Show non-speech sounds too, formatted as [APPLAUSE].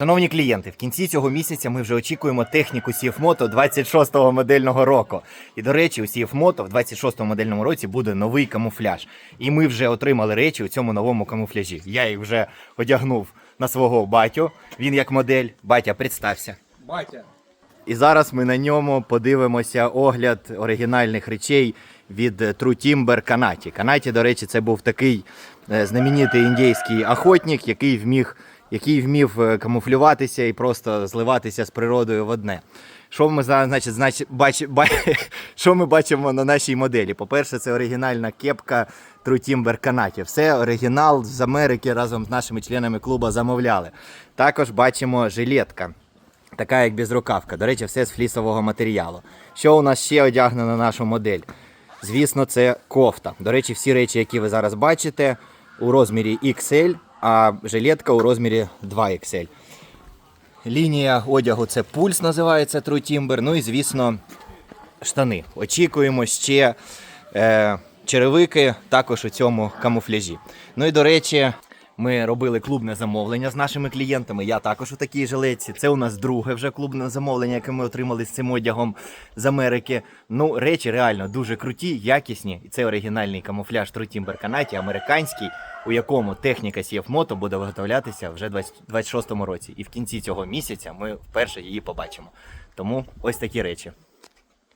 Шановні клієнти, в кінці цього місяця ми вже очікуємо техніку CFMoto 26-го модельного року. І до речі, у CFMoto в 26-му модельному році буде новий камуфляж. І ми вже отримали речі у цьому новому камуфляжі. Я їх вже одягнув на свого батю. Він як модель. Батя, представся. Батя. І зараз ми на ньому подивимося огляд оригінальних речей від True Timber Канаті. Канаті, до речі, це був такий е, знаменитий індійський охотник, який вміг, який вмів е, камуфлюватися і просто зливатися з природою в одне. Що ми значить, значить, бач, ба, [LAUGHS] що ми бачимо на нашій моделі? По-перше, це оригінальна кепка Timber Канаті. Все оригінал з Америки разом з нашими членами клубу замовляли. Також бачимо жилетка. Така як безрукавка. До речі, все з флісового матеріалу. Що у нас ще одягнено на нашу модель? Звісно, це кофта. До речі, всі речі, які ви зараз бачите, у розмірі XL, а жилетка у розмірі 2XL. Лінія одягу це пульс, називається True Timber. Ну і звісно, штани. Очікуємо ще е, черевики також у цьому камуфляжі. Ну і до речі, ми робили клубне замовлення з нашими клієнтами. Я також у такій жилетці. Це у нас друге вже клубне замовлення, яке ми отримали з цим одягом з Америки. Ну, речі реально дуже круті, якісні. І це оригінальний камуфляж Timber Канаті, американський, у якому техніка CF Moto буде виготовлятися вже в 26-му році. І в кінці цього місяця ми вперше її побачимо. Тому ось такі речі.